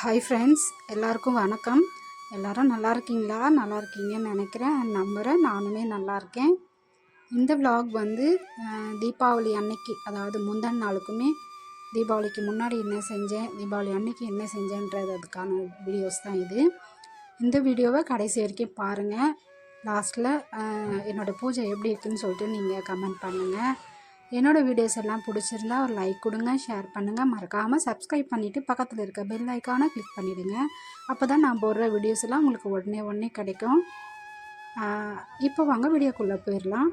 Hi friends எல்லாருக்கும் வணக்கம். எல்லாரும் நல்லா இருக்கீங்களா? நல்லா இருக்கீங்கன்னு நினைக்கிறேன். நம்புகிறேன் நானுமே நல்லா இருக்கேன். இந்த விலாக் வந்து தீபாவளி அன்னைக்கு அதாவது முந்தன் நாளுக்குமே தீபாவளிக்கு முன்னாடி என்ன செஞ்சேன் தீபாவளி அன்னைக்கு என்ன செஞ்சேன்றது அதுக்கான வீடியோஸ் தான் இது. இந்த வீடியோவை கடைசி வரைக்கும் பாருங்கள் லாஸ்ட்டில் என்னோடய பூஜை எப்படி இருக்குன்னு சொல்லிட்டு நீங்கள் கமெண்ட் பண்ணுங்கள் என்னோடய வீடியோஸ் எல்லாம் பிடிச்சிருந்தா ஒரு லைக் கொடுங்க ஷேர் பண்ணுங்கள் மறக்காமல் சப்ஸ்கிரைப் பண்ணிவிட்டு பக்கத்தில் இருக்க பெல் ஐக்கானை கிளிக் பண்ணிவிடுங்க அப்போ தான் நான் போடுற வீடியோஸ் எல்லாம் உங்களுக்கு உடனே உடனே கிடைக்கும். இப்போ வாங்க வீடியோக்குள்ளே போயிடலாம்.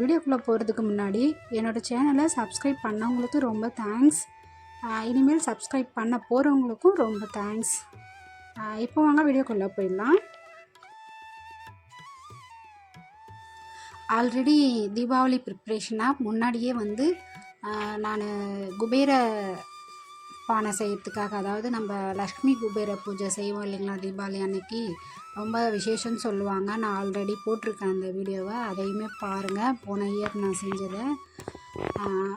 வீடியோக்குள்ளே போகிறதுக்கு முன்னாடி என்னோடய சேனலை சப்ஸ்கிரைப் பண்ணவங்களுக்கு ரொம்ப தேங்க்ஸ் இனிமேல் சப்ஸ்கிரைப் பண்ண போகிறவங்களுக்கும் ரொம்ப தேங்க்ஸ் இப்போ வாங்க வீடியோக்குள்ளே போயிடலாம். ஆல்ரெடி தீபாவளி ப்ரிப்ரேஷனாக முன்னாடியே வந்து நான் குபேர பானை செய்யறதுக்காக அதாவது நம்ம லக்ஷ்மி குபேர பூஜை செய்வோம் இல்லைங்களா தீபாவளி அன்னைக்கு? ரொம்ப விசேஷம்னு சொல்லுவாங்க. நான் ஆல்ரெடி போட்டிருக்கேன் அந்த வீடியோவை. அதையுமே பாருங்கள் போன இயர் நான் செஞ்சதை. அந்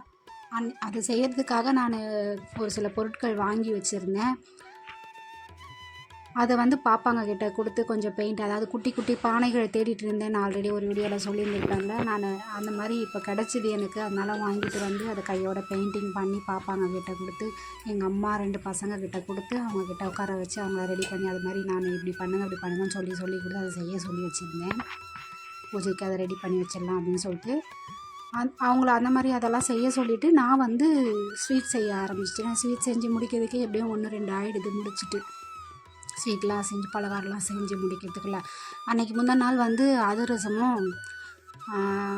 அன் அது செய்கிறதுக்காக நான் ஒரு சில பொருட்கள் வாங்கி வச்சுருந்தேன். அதை வந்து பாப்பாங்க கிட்ட கொடுத்து கொஞ்சம் பெயிண்ட் அதாவது குட்டி குட்டி பானைகளை தேடிட்டு இருந்தேன். நான் ஆல்ரெடி ஒரு வீடியோவில் சொல்லியிருந்திருப்பேன்ல நான் அந்த மாதிரி இப்போ கிடச்சிது எனக்கு. அதனால் வாங்கிட்டு வந்து அதை கையோட பெயிண்டிங் பண்ணி பாப்பாங்க கிட்ட கொடுத்து எங்கள் அம்மா ரெண்டு பசங்க கிட்ட கொடுத்து அவங்க கிட்ட உட்கார வச்சு அவங்கள ரெடி பண்ணி அது மாதிரி நான் இப்படி பண்ணுங்க இப்படி பண்ணுங்கன்னு சொல்லி சொல்லி கொடுத்து அதை செய்ய சொல்லி வச்சுருந்தேன். பூஜைக்கு அதை ரெடி பண்ணி வச்சிடலாம் அப்படின்னு சொல்லிட்டு அந் அவங்கள அந்த மாதிரி அதெல்லாம் செய்ய சொல்லிவிட்டு நான் வந்து ஸ்வீட் செய்ய ஆரம்பிச்சிட்டேன். ஸ்வீட் செஞ்சு முடிக்கிறதுக்கே எப்படியும் ஒன்று ரெண்டு ஆகிடுது முடிச்சிட்டு. ஸ்வீட்லாம் செஞ்சு பலகாரம்லாம் செஞ்சு முடிக்கிறதுக்குள்ள. அன்றைக்கி முந்தின நாள் வந்து அதிரசமும்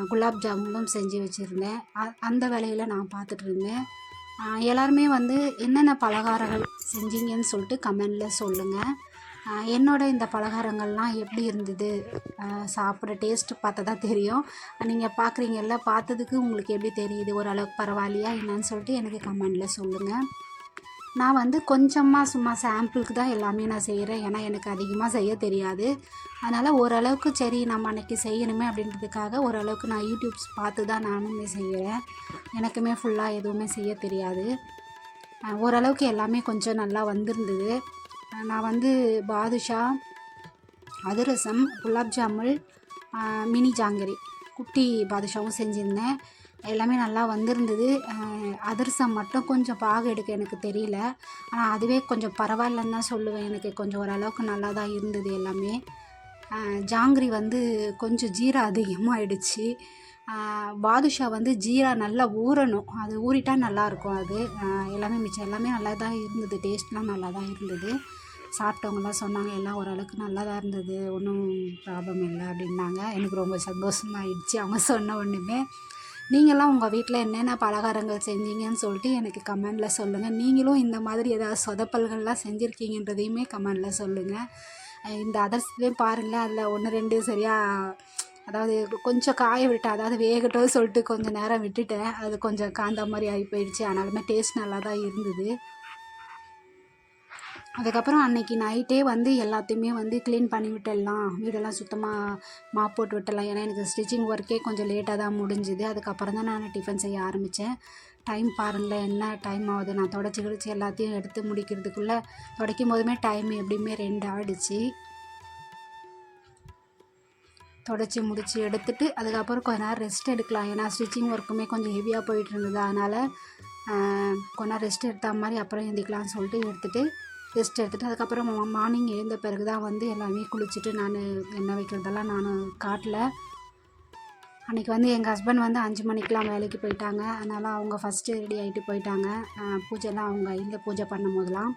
குலாப் ஜாமுனும் செஞ்சு வச்சுருந்தேன். அ- அந்த வேலையில் நான் பார்த்துட்டு இருந்தேன். எல்லாருமே வந்து என்னென்ன பலகாரங்கள் செஞ்சீங்கன்னு சொல்லிட்டு கமெண்டில் சொல்லுங்கள் என்னோட இந்த பலகாரங்கள்லாம் எப்படி இருந்தது? சாப்பிட்ற டேஸ்ட்டு பார்த்தா தான் தெரியும். நீங்கள் பார்க்குறீங்கல்ல பார்த்ததுக்கு உங்களுக்கு எப்படி தெரியுது? ஓரளவுக்கு பரவாயில்லையா? என்னன்னு சொல்லிட்டு எனக்கு கமெண்டில் சொல்லுங்கள் நான் வந்து கொஞ்சமாக சும்மா சாம்பிளுக்கு தான் எல்லாமே நான் செய்கிறேன் ஏன்னா எனக்கு அதிகமாக செய்ய தெரியாது. அதனால் ஓரளவுக்கு சரி நம்ம அன்னைக்கு செய்யணுமே அப்படின்றதுக்காக ஓரளவுக்கு நான் யூடியூப்ஸ் பார்த்து தான் நானுமே செய்கிறேன் எனக்குமே ஃபுல்லாக எதுவுமே செய்ய தெரியாது. ஓரளவுக்கு எல்லாமே கொஞ்சம் நல்லா வந்திருந்தது. நான் வந்து பாதுஷா அதிரசம் குலாப் ஜாமுல் மினி ஜாங்கிரி குட்டி பாதுஷாவும் செஞ்சுருந்தேன். எல்லாமே நல்லா வந்திருந்தது. அதிரசம் மட்டும் கொஞ்சம் பாக எடுக்க எனக்கு தெரியல. ஆனால் அதுவே கொஞ்சம் பரவாயில்லன்னு தான் சொல்லுவேன். எனக்கு கொஞ்சம் ஓரளவுக்கு நல்லா தான் இருந்தது எல்லாமே. ஜாங்கிரி வந்து கொஞ்சம் ஜீரா அதிகமாகிடுச்சு பாதுஷா வந்து ஜீரா நல்லா ஊறணும். அது ஊறிட்டா நல்லாயிருக்கும் அது. எல்லாமே மிச்சம் எல்லாமே நல்லா தான் இருந்தது. டேஸ்ட்லாம் நல்லா தான் இருந்தது. சாப்பிட்டவங்கலாம் சொன்னாங்க எல்லாம் ஓரளவுக்கு நல்லா தான் இருந்தது. ஒன்றும் ப்ராப்ளம் இல்லை அப்படின்னாங்க. எனக்கு ரொம்ப சந்தோஷமாயிடுச்சு அவங்க சொன்ன ஒன்றுமே நீங்களாம் உங்கள் வீட்டில் என்னென்ன பலகாரங்கள் செஞ்சீங்கன்னு சொல்லிட்டு எனக்கு கமெண்டில் சொல்லுங்கள் நீங்களும் இந்த மாதிரி ஏதாவது சொதப்பல்கள்லாம் செஞ்சுருக்கீங்கன்றதையுமே கமெண்டில் சொல்லுங்கள் இந்த அதர்ஸ்லேயும் பாருங்களேன் அதில் ஒன்று ரெண்டு சரியாக அதாவது கொஞ்சம் காய விட்டேன் அதாவது வேகட்டும் சொல்லிட்டு கொஞ்சம் நேரம் விட்டுட்டேன். அது கொஞ்சம் காந்த மாதிரி ஆகி போயிடுச்சு. ஆனாலுமே டேஸ்ட் நல்லா தான் இருந்தது. அதுக்கப்புறம் அன்னைக்கு நைட்டே வந்து எல்லாத்தையுமே வந்து க்ளீன் பண்ணி விட்டுடலாம். வீடெல்லாம் சுத்தமாக மாப் போட்டு விட்டுடலாம். ஏன்னா எனக்கு ஸ்டிச்சிங் ஒர்க்கே கொஞ்சம் லேட்டாக தான் முடிஞ்சுது. அதுக்கப்புறம் தான் நான் டிஃபன் செய்ய ஆரம்பித்தேன் டைம் பாருங்களேன் என்ன டைம் ஆகுது? நான் தொடச்சி கிடச்சி எல்லாத்தையும் எடுத்து முடிக்கிறதுக்குள்ளே துடைக்கும் போதுமே டைம் எப்படியுமே ரெண்டு ஆயிடுச்சு. தொடச்சி முடித்து எடுத்துட்டு அதுக்கப்புறம் கொஞ்ச நேரம் ரெஸ்ட் எடுக்கலாம். ஏன்னா ஸ்டிச்சிங் ஒர்க்குமே கொஞ்சம் ஹெவியாக போயிட்டு இருந்தது. அதனால் கொஞ்ச நேரம் ரெஸ்ட் எடுத்த மாதிரி அப்புறம் எழுந்திக்கலாம்னு சொல்லிட்டு எடுத்துகிட்டு ரெஸ்ட் எடுத்துட்டு அதுக்கப்புறம் மார்னிங் எழுந்த பிறகு தான் வந்து எல்லாமே குளிச்சுட்டு நான் எண்ணெய் வைக்கிறதெல்லாம் நான் காட்டல. அன்றைக்கி வந்து எங்கள் ஹஸ்பண்ட் வந்து அஞ்சு மணிக்கெலாம் வேலைக்கு போயிட்டாங்க. அதனால் அவங்க ஃபஸ்ட்டு ரெடி ஆகிட்டு போயிட்டாங்க. பூஜைலாம் அவங்க இல்லை பூஜை பண்ணும் போதெல்லாம்.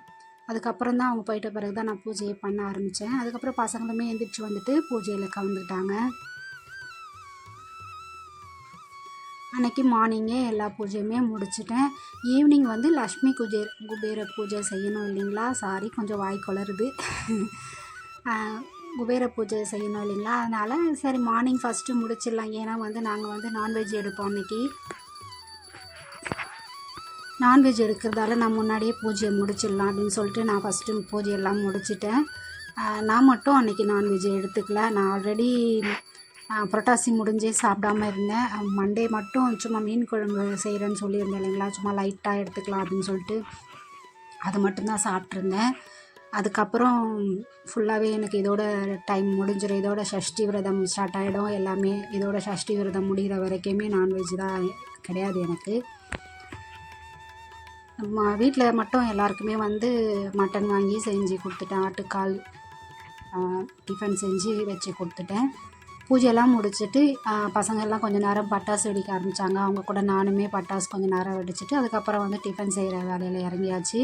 அதுக்கப்புறம் தான் அவங்க போயிட்ட பிறகு தான் நான் பூஜையை பண்ண ஆரம்பித்தேன் அதுக்கப்புறம் பசங்களுமே எந்திரிச்சு வந்துட்டு பூஜையில் கலந்துட்டாங்க அன்னைக்கு மார்னிங்கே எல்லா பூஜையுமே முடிச்சிட்டேன். ஈவினிங் வந்து லக்ஷ்மி குஜே குபேர பூஜை செய்யணும் இல்லைங்களா? சாரி கொஞ்சம் வாய் குளருது குபேர பூஜை செய்யணும் இல்லைங்களா? அதனால் சரி மார்னிங் ஃபஸ்ட்டு முடிச்சிடலாம். ஏன்னா வந்து நாங்கள் வந்து நான்வெஜ் எடுப்போம் அன்னைக்கு. நான்வெஜ் எடுக்கிறதால நான் முன்னாடியே பூஜையை முடிச்சிடலாம் அப்படின்னு சொல்லிட்டு நான் ஃபஸ்ட்டு பூஜையெல்லாம் முடிச்சிட்டேன். நான் மட்டும் அன்றைக்கி நான்வெஜ் எடுத்துக்கல. நான் ஆல்ரெடி புரட்டாசி முடிஞ்சே சாப்பிடாம இருந்தேன். மண்டே மட்டும் சும்மா மீன் குழம்பு செய்கிறேன்னு சொல்லியிருந்தேன் இல்லைங்களா? சும்மா லைட்டாக எடுத்துக்கலாம் அப்படின்னு சொல்லிட்டு அது மட்டும்தான் சாப்பிட்ருந்தேன் அதுக்கப்புறம் ஃபுல்லாகவே எனக்கு இதோட டைம் முடிஞ்சிடும் இதோட சஷ்டி விரதம் ஸ்டார்ட் ஆகிடும் எல்லாமே இதோட சஷ்டி விரதம் முடிகிற வரைக்குமே நான்வெஜ் தான் கிடையாது எனக்கு. நம்ம வீட்டில் மட்டும் எல்லாருக்குமே வந்து மட்டன் வாங்கி செஞ்சு கொடுத்துட்டேன். ஆட்டுக்கால் டிஃபன் செஞ்சு வச்சு கொடுத்துட்டேன். பூஜையெல்லாம் முடிச்சுட்டு பசங்கள்லாம் கொஞ்சம் நேரம் பட்டாசு வெடிக்க ஆரம்பித்தாங்க அவங்க கூட நானுமே பட்டாசு கொஞ்சம் நேரம் வெடிச்சிட்டு அதுக்கப்புறம் வந்து டிஃபன் செய்கிற வேலையில் இறங்கியாச்சு.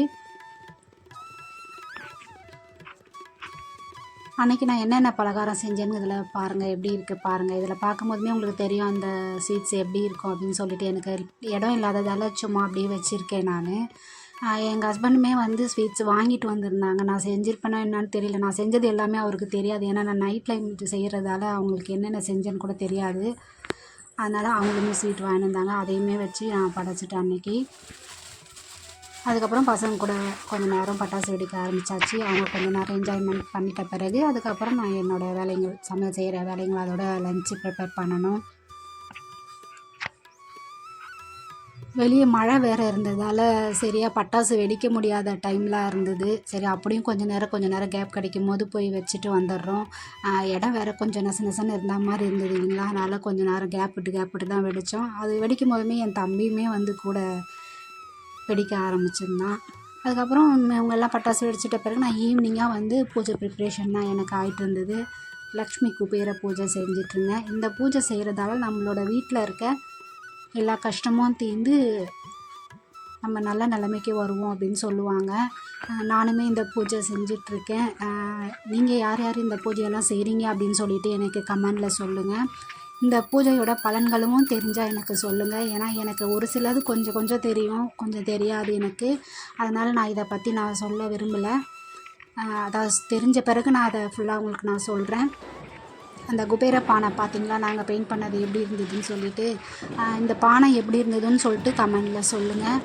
அன்றைக்கி நான் என்னென்ன பலகாரம் செஞ்சேன்னு இதில் பாருங்கள் எப்படி இருக்குது பாருங்கள் இதில் பார்க்கும்போதுமே உங்களுக்கு தெரியும் அந்த சீட்ஸ் எப்படி இருக்கும் அப்படின்னு சொல்லிட்டு எனக்கு இடம் இல்லாததால் சும்மா அப்படியே வச்சுருக்கேன் நான். எங்கள் ஹஸ்பண்டுமே வந்து ஸ்வீட்ஸ் வாங்கிட்டு வந்திருந்தாங்க. நான் செஞ்சுருப்பேனா என்னன்னு தெரியல. நான் செஞ்சது எல்லாமே அவருக்கு தெரியாது. ஏன்னா நான் நைட் டைம் செய்கிறதால அவங்களுக்கு என்னென்ன செஞ்சேன்னு கூட தெரியாது. அதனால் அவங்களுமே ஸ்வீட் வாங்கியிருந்தாங்க அதையுமே வச்சு நான் படைச்சிட்டேன் அன்றைக்கி அதுக்கப்புறம் பசங்க கூட கொஞ்ச நேரம் பட்டாசு வெடிக்க ஆரம்பித்தாச்சு அவங்க கொஞ்ச நேரம் என்ஜாய்மெண்ட் பண்ணிட்ட பிறகு அதுக்கப்புறம் நான் என்னோடய வேலைங்கள் சமையல் செய்கிற வேலைங்கள் அதோட லஞ்சு ப்ரிப்பேர் பண்ணணும். வெளியே மழை வேறு இருந்ததால் சரியாக பட்டாசு வெடிக்க முடியாத டைம்லாம் இருந்தது. சரி அப்படியும் கொஞ்சம் நேரம் கொஞ்சம் நேரம் கேப் கிடைக்கும் போது போய் வச்சுட்டு வந்துடுறோம். இடம் வேறு கொஞ்சம் நெச நெசன்னு இருந்த மாதிரி இருந்தது இல்லைங்களா? அதனால் கொஞ்சம் நேரம் கேப் விட்டு கேப் விட்டு தான் வெடித்தோம் அது வெடிக்கும் போதுமே என் தம்பியுமே வந்து கூட வெடிக்க ஆரம்பிச்சிருந்தான். அதுக்கப்புறம் இவங்கெல்லாம் பட்டாசு வெடிச்சிட்ட பிறகு நான் ஈவினிங்காக வந்து பூஜை ப்ரிப்ரேஷன் தான் எனக்கு ஆகிட்டு இருந்தது. லக்ஷ்மி குபேர பூஜை செஞ்சிட்ருந்தேன் இந்த பூஜை செய்கிறதால நம்மளோட வீட்டில் இருக்க எல்லா கஷ்டமும் தீர்ந்து நம்ம நல்ல நிலைமைக்கு வருவோம் அப்படின்னு சொல்லுவாங்க. நானுமே இந்த பூஜை செஞ்சிட்ருக்கேன். நீங்கள் யார் யார் இந்த பூஜையெல்லாம் செய்கிறீங்க அப்படின்னு சொல்லிட்டு எனக்கு கமெண்டில் சொல்லுங்கள் இந்த பூஜையோட பலன்களும் தெரிஞ்சால் எனக்கு சொல்லுங்கள் ஏன்னா எனக்கு ஒரு சிலது கொஞ்சம் கொஞ்சம் தெரியும் கொஞ்சம் தெரியாது எனக்கு. அதனால் நான் இதை பற்றி நான் சொல்ல விரும்பலை. அதை தெரிஞ்ச பிறகு நான் அதை ஃபுல்லாக உங்களுக்கு நான் சொல்கிறேன் அந்த குபேர பானை பார்த்தீங்களா? நாங்கள் பெயிண்ட் பண்ணது எப்படி இருந்ததுன்னு சொல்லிட்டு இந்த பானை எப்படி இருந்ததுன்னு சொல்லிட்டு கமெண்டில் சொல்லுங்கள்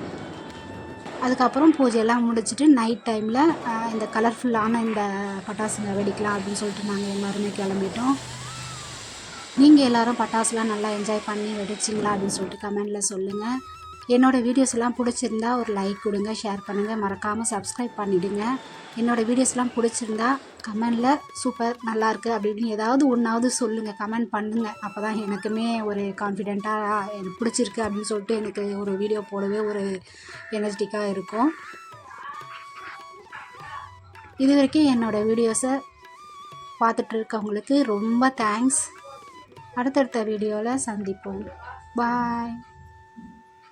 அதுக்கப்புறம் பூஜையெல்லாம் முடிச்சுட்டு நைட் டைமில் இந்த கலர்ஃபுல்லான இந்த பட்டாசுங்க வெடிக்கலாம் அப்படின்னு சொல்லிட்டு நாங்கள் எல்லோருமே கிளம்பிட்டோம். நீங்கள் எல்லோரும் பட்டாசுலாம் நல்லா என்ஜாய் பண்ணி வெடிச்சிங்களா அப்படின்னு சொல்லிட்டு கமெண்டில் சொல்லுங்கள் என்னோடய வீடியோஸ்லாம் பிடிச்சிருந்தா ஒரு லைக் கொடுங்க ஷேர் பண்ணுங்கள் மறக்காமல் சப்ஸ்கிரைப் பண்ணிவிடுங்க என்னோடய வீடியோஸ்லாம் பிடிச்சிருந்தா கமெண்டில் சூப்பர் நல்லாயிருக்கு அப்படின்னு ஏதாவது ஒன்றாவது சொல்லுங்கள் கமெண்ட் பண்ணுங்கள் அப்போ தான் எனக்குமே ஒரு கான்ஃபிடெண்ட்டாக எனக்கு பிடிச்சிருக்கு அப்படின்னு சொல்லிட்டு எனக்கு ஒரு வீடியோ போடவே ஒரு எனர்ஜிட்டிக்காக இருக்கும். இது வரைக்கும் என்னோடய வீடியோஸை பார்த்துட்டு இருக்கவங்களுக்கு ரொம்ப தேங்க்ஸ் அடுத்தடுத்த வீடியோவில் சந்திப்போம். பாய்